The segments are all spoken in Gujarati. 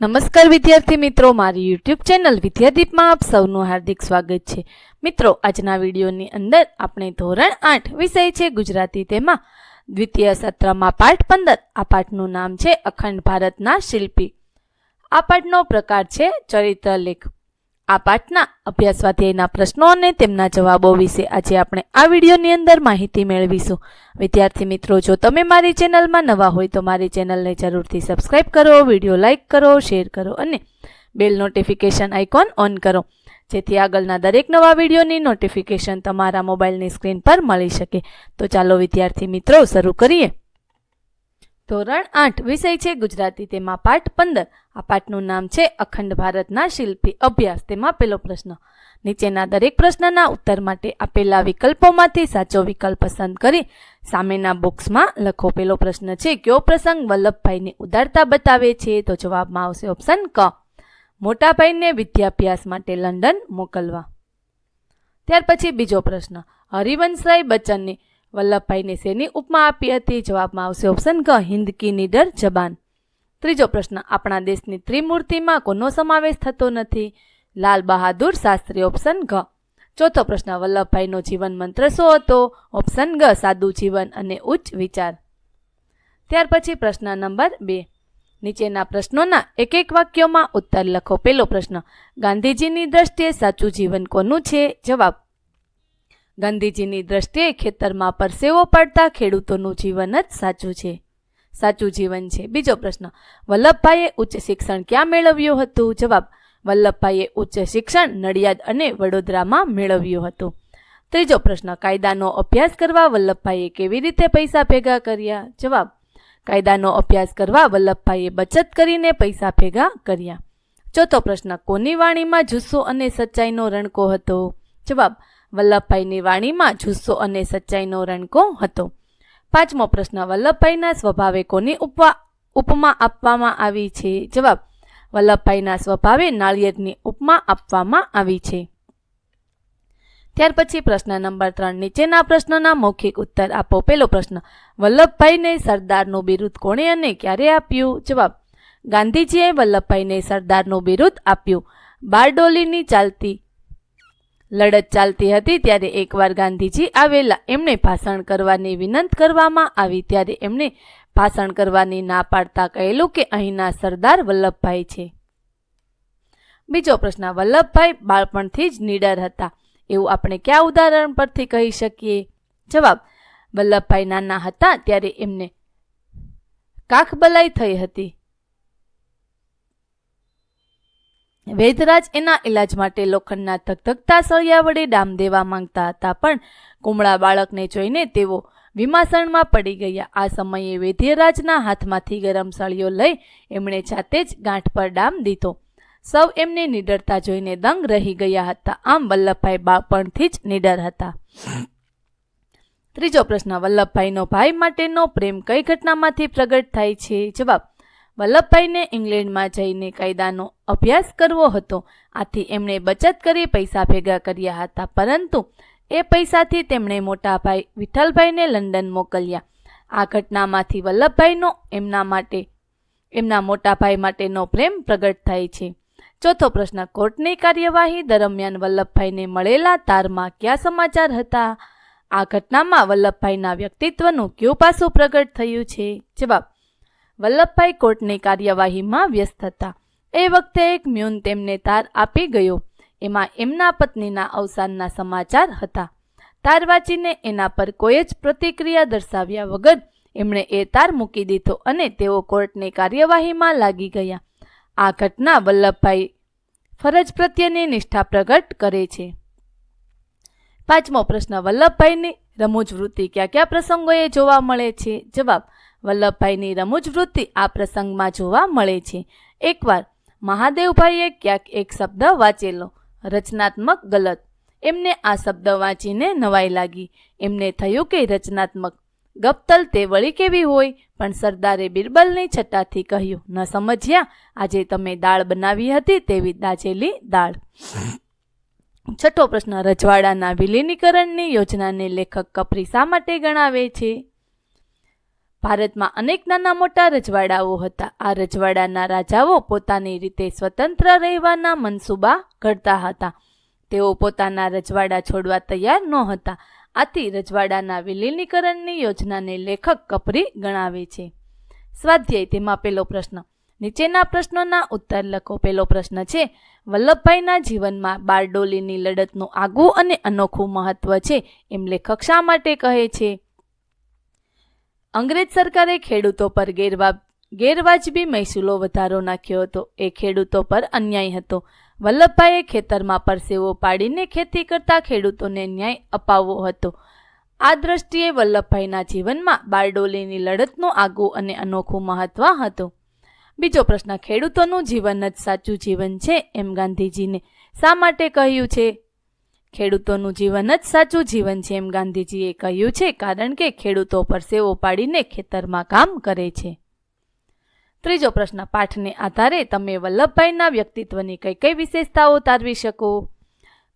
નમસ્કાર વિદ્યાર્થી મિત્રો, મારી યુટ્યુબ ચેનલ વિદ્યાદીપમાં આપ સૌનું હાર્દિક સ્વાગત છે. મિત્રો, આજના વિડીયોની અંદર આપણે ધોરણ આઠ વિષય છે ગુજરાતી તેમાં. દ્વિતીય સત્રમાં પાઠ પંદર, આ પાઠનું નામ છે અખંડ ભારતના શિલ્પી. આ પાઠનો પ્રકાર છે ચરિત્રલેખ આ પાઠના અભ્યાસ સ્વાધ્યાયના પ્રશ્નો અને તેમના જવાબો વિશે આજે આપણે આ વિડીયોની અંદર માહિતી મેળવીશું. વિદ્યાર્થી મિત્રો, જો તમે મારી ચેનલમાં નવા હોય તો મારી ચેનલને જરૂરથી સબસ્ક્રાઇબ કરો, વીડિયો લાઇક કરો, શેર કરો અને બેલ નોટિફિકેશન આઇકોન ઓન કરો, જેથી આગળના દરેક નવા વિડીયોની નોટિફિકેશન તમારા મોબાઈલની સ્ક્રીન પર મળી શકે. તો ચાલો વિદ્યાર્થી મિત્રો, શરૂ કરીએ. ધોરણ આઠ, વિષય છે ગુજરાતી, તેમાં પાઠ પંદર. આ પાઠનું નામ છે અખંડ ભારતના શિલ્પી અભ્યાસ. તેમાં પેલો પ્રશ્ન, નીચેના દરેક પ્રશ્નના ઉત્તર માટે આપેલા વિકલ્પોમાંથી સાચો વિકલ્પ પસંદ કરી સામેના બોક્સમાં લખો. પેલો પ્રશ્ન છે, કયો પ્રસંગ વલ્લભભાઈની ઉદારતા બતાવે છે? તો જવાબમાં આવશે ઓપ્શન ક, મોટાભાઈને વિદ્યાભ્યાસ માટે લંડન મોકલવા. ત્યાર પછી બીજો પ્રશ્ન, હરિવંશરાય બચ્ચનને વલ્લભભાઈને શેની ઉપમા આપી હતી? જવાબમાં આવશે ઓપ્શન ક હિન્દ કી નીડર જબાન. ત્રીજો પ્રશ્ન, આપણા દેશની ત્રિમૂર્તિમાં કોનો સમાવેશ થતો નથી? લાલ બહાદુર શાસ્ત્રી, ઓપ્શન ઘ ચોથો પ્રશ્ન, વલ્લભભાઈનો જીવન મંત્ર શું હતો? ઓપ્શન ગ, સાદું જીવન અને ઉચ્ચ વિચાર. ત્યાર પછી પ્રશ્ન નંબર બે. નીચેના પ્રશ્નોના એક એક વાક્યોમાં ઉત્તર લખો. પહેલો પ્રશ્ન, ગાંધીજીની દ્રષ્ટિએ સાચું જીવન કોનું છે? જવાબ ગાંધીજીની દ્રષ્ટિએ ખેતરમાં પરસેવો પડતા ખેડૂતોનું જીવન જ સાચું છે. સાચું જીવન છે? બીજો પ્રશ્ન, વલ્લભભાઈએ ઉચ્ચ શિક્ષણ ક્યાં મેળવ્યું હતું? જવાબ, વલ્લભભાઈએ ઉચ્ચ શિક્ષણ નડિયાદ અને વડોદરામાં મેળવ્યું હતું. ત્રીજો પ્રશ્ન, કાયદાનો અભ્યાસ કરવા વલ્લભભાઈએ કેવી રીતે પૈસા ભેગા કર્યા? જવાબ, કાયદાનો અભ્યાસ કરવા વલ્લભભાઈએ બચત કરીને પૈસા ભેગા કર્યા. ચોથો પ્રશ્ન, કોની વાણીમાં જુસ્સો અને સચ્ચાઈનો રણકો હતો? જવાબ વલ્લભભાઈની વાણીમાં જુસ્સો અને સચ્ચાઈનો રણકો હતો. પાંચમો પ્રશ્ન, વલ્લભભાઈના સ્વભાવે કોની ઉપમા આપવામાં આવી છે? જવાબ, વલ્લભભાઈના સ્વભાવે નાળિયેરની ઉપમા આપવામાં આવી છે. ત્યાર પછી પ્રશ્ન નંબર ત્રણ, નીચેના પ્રશ્નોના મૌખિક ઉત્તર આપો. પહેલો પ્રશ્ન, વલ્લભભાઈને સરદારનું બિરુદ કોણે અને ક્યારે આપ્યું? જવાબ, ગાંધીજીએ વલ્લભભાઈને સરદારનું બિરુદ આપ્યું. બારડોલીની ચાલતી લડત ચાલતી હતી ત્યારે એકવાર ગાંધીજી આવેલા. એમણે ભાષણ કરવાની વિનંત કરવામાં આવી ત્યારે એમણે ભાષણ કરવાની ના પાડતા કહેલું કે અહીંના સરદાર વલ્લભભાઈ છે. બીજો પ્રશ્ન, વલ્લભભાઈ બાળપણથી જ નીડર હતા. એવું આપણે કયા ઉદાહરણ પરથી કહી શકીએ? જવાબ, વલ્લભભાઈ નાના હતા ત્યારે એમને કાખબલાઈ થઈ હતી. વૈદરાજ એના ઇલાજ માટે લોખંડના ધગધગતા સળિયા વડે ડામ દેવા માંગતા હતા, પણ કુમળા બાળકને જોઈને તેઓ વિમાસણમાં પડી ગયા. આ સમયે વૈદ્યરાજના હાથમાંથી ગરમ સળિયો લઈ એમણે જાતે જ ગાંઠ પર ડામ દીધો. સૌ એમને નિડરતા જોઈને દંગ રહી ગયા હતા. આમ વલ્લભભાઈ બાળપણથી જ નિડર હતા. ત્રીજો પ્રશ્ન, વલ્લભભાઈનો ભાઈ માટેનો પ્રેમ કઈ ઘટનામાંથી પ્રગટ થાય છે? જવાબ વલ્લભભાઈને ઇંગ્લેન્ડમાં જઈને કાયદાનો અભ્યાસ કરવો હતો. આથી એમણે બચત કરી પૈસા ભેગા કર્યા હતા, પરંતુ એ પૈસાથી તેમણે મોટાભાઈ વિઠ્ઠલભાઈને લંડન મોકલ્યા. આ ઘટનામાંથી વલ્લભભાઈનો એમના માટે, એમના મોટાભાઈ માટેનો પ્રેમ પ્રગટ થાય છે. ચોથો પ્રશ્ન, કોર્ટની કાર્યવાહી દરમિયાન વલ્લભભાઈને મળેલા તારમાં કયા સમાચાર હતા? આ ઘટનામાં વલ્લભભાઈના વ્યક્તિત્વનું કયું પાસું પ્રગટ થયું છે? જવાબ વલ્લભભાઈ કોર્ટની કાર્યવાહીમાં વ્યસ્ત હતા. એ વખતે એક મ્યુન તેમને તાર આપી ગયો. એમાં એમના પત્નીના અવસાનના સમાચાર હતા. તાર વાંચીને એના પર કોઈ જ પ્રતિક્રિયા દર્શાવ્યા વગર એમણે એ તાર મૂકી દીધો અને તેઓ કોર્ટની કાર્યવાહીમાં લાગી ગયા. આ ઘટના વલ્લભભાઈ ફરજ પ્રત્યેની નિષ્ઠા પ્રગટ કરે છે. પાંચમો પ્રશ્ન. વલ્લભભાઈની રમૂજ વૃત્તિ કયા કયા પ્રસંગોએ જોવા મળે છે? જવાબ. વલ્લભભાઈની રમૂજ વૃત્તિ આ પ્રસંગમાં જોવા મળે છે. એકવાર મહાદેવભાઈએ ક્યાંક એક શબ્દ વાંચેલો, રચનાત્મક ગલત. એમને આ શબ્દ વાંચીને નવાઈ લાગી. એમને થયું કે રચનાત્મક. ગપ્તલ તે વળી કેવી હોય? પણ સરદારે બિરબલની છટાથી કહ્યું, ન સમજ્યા? આજે તમે દાળ બનાવી હતી તેવી દાજેલી દાળ. છઠ્ઠો પ્રશ્ન, રજવાડાના વિલીનીકરણની યોજનાને લેખક કપરી શા માટે ગણાવે છે. ભારતમાં અનેક નાના મોટા રજવાડાઓ હતા. આ રજવાડાના રાજાઓ પોતાની રીતે સ્વતંત્ર રહેવાના મનસૂબા ઘડતા હતા. તેઓ પોતાના રજવાડા છોડવા તૈયાર નહોતા. આથી રજવાડાના વિલીનીકરણની યોજનાને લેખક કપરી ગણાવે છે. સ્વાધ્યાય, તેમાં પેલો પ્રશ્ન. નીચેના પ્રશ્નોના ઉત્તર લખો. પેલો પ્રશ્ન છે, વલ્લભભાઈના જીવનમાં બારડોલીની લડતનું આગવું અને અનોખું મહત્વ છે. એમ લેખક શા માટે કહે છે? અંગ્રેજ સરકારે ખેડૂતો પર ગેરવા, ગેરવાજબી મહેસૂલો વધારો નાખ્યો હતો. એ ખેડૂતો પર અન્યાય હતો. વલ્લભભાઈએ ખેતરમાં પરસેવો પાડીને ખેતી કરતા ખેડૂતોને ન્યાય અપાવવો હતો. આ દ્રષ્ટિએ વલ્લભભાઈના જીવનમાં બારડોલીની લડતનું આગવું અને અનોખું મહત્વ હતું. બીજો પ્રશ્ન, ખેડૂતોનું જીવન જ સાચું જીવન છે એમ ગાંધીજીને શા માટે કહ્યું છે? ખેડૂતોનું જીવન જ સાચું જીવન છે એમ ગાંધીજીએ કહ્યું છે, કારણ કે ખેડૂતો પરસેવો પાડીને ખેતરમાં કામ કરે છે. ત્રીજો પ્રશ્ન, પાઠને આધારે તમે વલ્લભભાઈના વ્યક્તિત્વની કઈ કઈ વિશેષતાઓ તારવી શકો?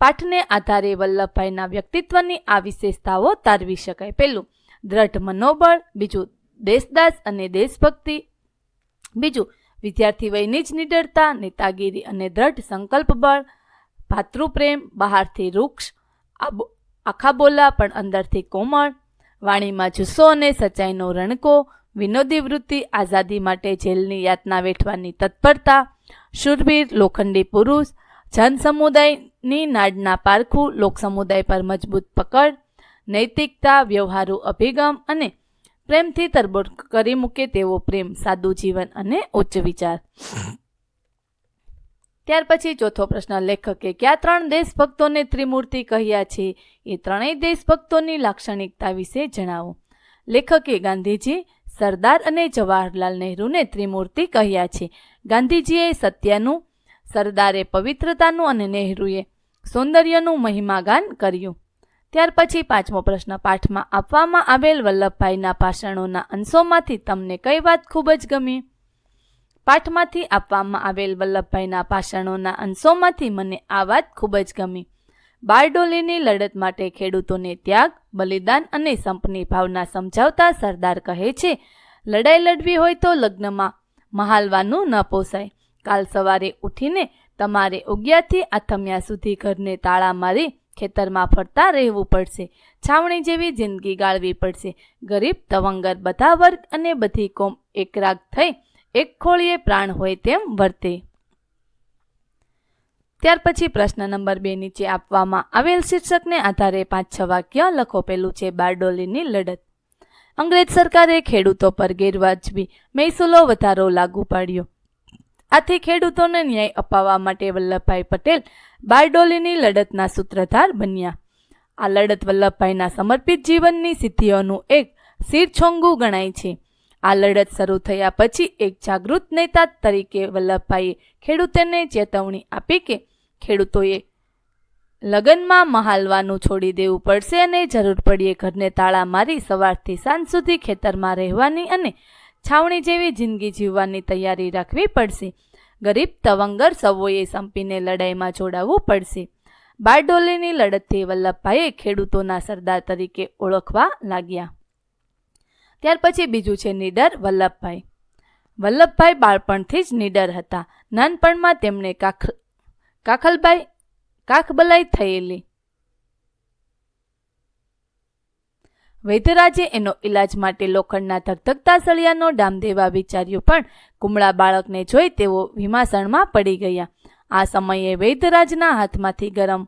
પાઠને આધારે વલ્લભભાઈના વ્યક્તિત્વની આ વિશેષતાઓ તારવી શકાય. પહેલું, દ્રઢ મનોબળ, બીજું, દેશદાસ અને દેશભક્તિ, બીજું, વિદ્યાર્થી વયની જ નિડરતા, નેતાગીરી અને દ્રઢ સંકલ્પ બળ ભાતૃપ્રેમ, બહારથી વૃક્ષ આખા બોલા પણ અંદરથી કોમળ, વાણીમાં જુસ્સો અને સચ્ચાઈનો રણકો, વિનોદી વૃત્તિ, આઝાદી માટે જેલની યાતના વેઠવાની તત્પરતા, શૂરવીર, લોખંડી પુરુષ, જન સમુદાયની નાડના પારખું, લોક સમુદાય પર મજબૂત પકડ, નૈતિકતા, વ્યવહારુ અભિગમ અને પ્રેમથી તરબોળ કરી મૂકે તેવો પ્રેમ સાદું જીવન અને ઉચ્ચ વિચાર. ત્યાર પછી ચોથો પ્રશ્ન, લેખકે કયા ત્રણ દેશભક્તોને ત્રિમૂર્તિ કહ્યા છે? એ ત્રણેય દેશભક્તોની લાક્ષણિકતા વિશે જણાવો. લેખકે ગાંધીજી સરદાર અને જવાહરલાલ નહેરુને ત્રિમૂર્તિ કહ્યા છે. ગાંધીજીએ સત્યનું, સરદારે પવિત્રતાનું અને નહેરુએ સૌંદર્યનું મહિમાગાન કર્યું. ત્યાર પછી પાંચમો પ્રશ્ન, પાઠમાં આપવામાં આવેલ વલ્લભભાઈના ભાષણોના અંશોમાંથી તમને કઈ વાત ખૂબ જ ગમી? પાઠમાંથી આપવામાં આવેલ વલ્લભભાઈના ભાષણોના અંશોમાંથી મને આ વાત ખૂબ જ ગમી. બારડોલીની લડત માટે ખેડૂતોને ત્યાગ, બલિદાન અને સંપની ભાવના સમજાવતા સરદાર કહે છે, લડાઈ લડવી હોય તો લગ્નમાં મહાલવાનું ન પોસાય. કાલ સવારે ઉઠીને તમારે ઉગ્યાથી આથમ્યા સુધી ઘરને તાળા મારી ખેતરમાં ફરતા રહેવું પડશે. છાવણી જેવી જિંદગી ગાળવી પડશે. ગરીબ, તવંગર બધા વર્ગ અને બધી કોમ એકરાગ થઈ એક ખોળીએ પ્રાણ હોય તેમ વર્તે. ત્યાર પછી પ્રશ્ન નંબર બે નીચે આપવામાં આવેલ શીર્ષકને આધારે પાંચ છ વાક્ય લખો પેલું છે બારડોલીની લડત. અંગ્રેજ સરકારે ખેડૂતો પર ગેરવાજબી, મહેસૂલો વધારો લાગુ પાડ્યો. આથી ખેડૂતોને ન્યાય અપાવવા માટે વલ્લભભાઈ પટેલ બારડોલીની લડતના સૂત્રધાર બન્યા. આ લડત વલ્લભભાઈના સમર્પિત જીવનની સિદ્ધિઓનું એક શિરછોંગું ગણાય છે. આ લડત શરૂ થયા પછી એક જાગૃત નેતા તરીકે વલ્લભભાઈએ ખેડૂતોને ચેતવણી આપી કે ખેડૂતોએ લગ્નમાં મહાલવાનું છોડી દેવું પડશે અને જરૂર પડીએ ઘરને તાળા મારી સવારથી સાંજ સુધી ખેતરમાં રહેવાની અને છાવણી જેવી જિંદગી જીવવાની તૈયારી રાખવી પડશે. ગરીબ તવંગર સૌએ સંપીને લડાઈમાં જોડાવવું પડશે. બારડોલીની લડતથી વલ્લભભાઈએ ખેડૂતોના સરદાર તરીકે ઓળખવા લાગ્યા. ત્યાર પછી બીજું છે નીડર વલ્લભભાઈ. વલ્લભભાઈ બાળપણથી જ નીડર હતા. નાનપણમાં તેમણે કાખ કાખલભાઈ કાખબલાઈ થયેલી. વૈદ્યરાજે એનો ઈલાજ માટે લોખંડના ધગધગતા સળિયાનો ડામ દેવા વિચાર્યું પણ કુમળા બાળકને જોઈ તેઓ વિમાસણમાં પડી ગયા. આ સમયે વૈદ્યરાજના હાથમાંથી ગરમ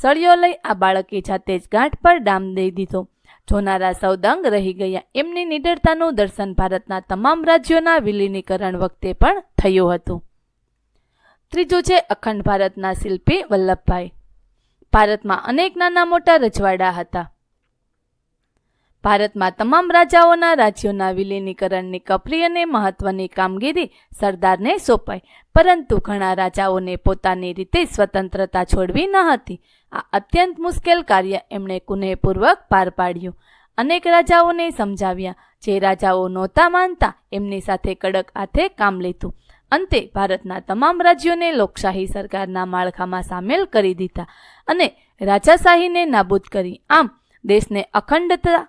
સળિયો લઈ આ બાળકે જાતે જ ગાંઠ પર ડામ દઈ દીધો. જોનારા સૌ દંગ રહી ગયા. એમની નિડરતાનું દર્શન ભારતના તમામ રાજ્યોના વિલીનીકરણ વખતે પણ થયું હતું. ત્રીજું છે અખંડ ભારતના શિલ્પી વલ્લભભાઈ. ભારતમાં અનેક નાના મોટા રજવાડા હતા. ભારતમાં તમામ રાજાઓના રાજ્યોના વિલીનીકરણની કપરી અને મહત્વની કામગીરી સરદારને સોંપાઈ. પરંતુ ઘણા રાજાઓને પોતાની રીતે સ્વતંત્રતા છોડવી ન હતી. આ અત્યંત મુશ્કેલ કાર્ય એમણે કુનેહપૂર્વક પાર પાડ્યું. અનેક રાજાઓને સમજાવ્યા જે રાજાઓ નહોતા માનતા એમની સાથે કડક હાથે કામ લીધું. અંતે ભારતના તમામ રાજ્યોને લોકશાહી સરકારના માળખામાં સામેલ કરી દીધા અને રાજાશાહીને નાબૂદ કરી. આમ દેશને અખંડતા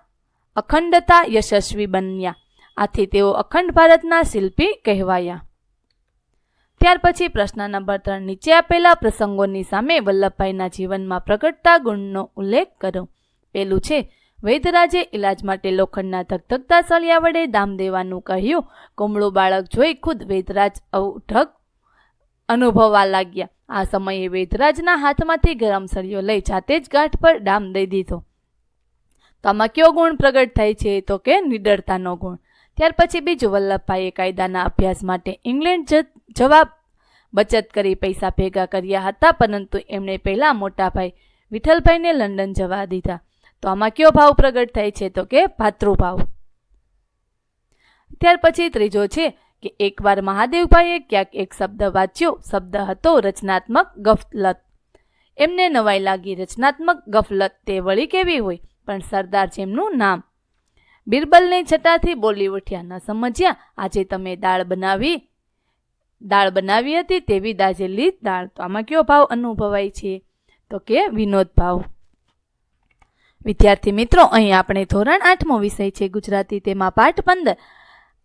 અખંડતા યશસ્વી બન્યા. આથી તેઓ અખંડ ભારતના શિલ્પી કહેવાયા. ત્યાર પછી પ્રશ્ન નંબર ત્રણ નીચે આપેલા પ્રસંગોની સામે વલ્લભભાઈના જીવનમાં પ્રગટતા ગુણનો ઉલ્લેખ કરો. પેલું છે વૈદરાજે ઇલાજ માટે લોખંડના ધગધગતા સળિયા વડે દામ દેવાનું કહ્યું. કુમળું બાળક જોઈ ખુદ વૈદરાજ ઢગ અનુભવવા લાગ્યા. આ સમયે વૈદરાજના હાથમાંથી ગરમ સળિયો લઈ જાતે જ ગાંઠ પર ડામ દઈ દીધો. તો આમાં કયો ગુણ પ્રગટ થાય છે? તો કે નિડરતાનો ગુણ. ત્યાર પછી બીજું વલ્લભભાઈએ કાયદાના અભ્યાસ માટે ઇંગ્લેન્ડ જવાબ બચત કરી પૈસા ભેગા કર્યા હતા, પરંતુ એમણે પહેલા મોટાભાઈ વિઠ્ઠલભાઈને લંડન જવા દીધા. તો આમાં કયો ભાવ પ્રગટ થાય છે? તો કે ભાતૃભાવ. ત્યાર પછી ત્રીજો છે કે એકવાર મહાદેવભાઈએ ક્યાંક એક શબ્દ વાંચ્યો. શબ્દ હતો રચનાત્મક ગફલત. એમને નવાઈ લાગી રચનાત્મક ગફલત તે વળી કેવી હોય? પણ સરદાર જેમનું નામ બિરબલને છટાથી બોલી ઉઠ્યા ન સમજ્યા, આજે તમે દાળ બનાવી દાળ બનાવી હતી તેવી દાજેલી દાળ, તો આમાં કયો ભાવ અનુભવાય છે? તો કે વિનોદ ભાવ. વિદ્યાર્થી મિત્રો, અહીં આપણે ધોરણ આઠમો વિષય છે ગુજરાતી, તેમાં પાઠ પંદર.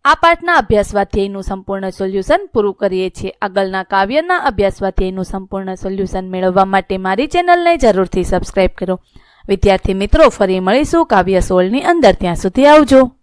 આ પાઠના અભ્યાસ સ્વાધ્યાયનું સંપૂર્ણ સોલ્યુશન પૂરું કરીએ છીએ. આગળના કાવ્યના અભ્યાસ સ્વાધ્યાયનું સંપૂર્ણ સોલ્યુશન મેળવવા માટે મારી ચેનલને જરૂરથી સબસ્ક્રાઇબ કરો. વિદ્યાર્થી મિત્રો ફરી મળીશું કાવ્ય સોલની અંદર. ત્યાં સુધી આવજો.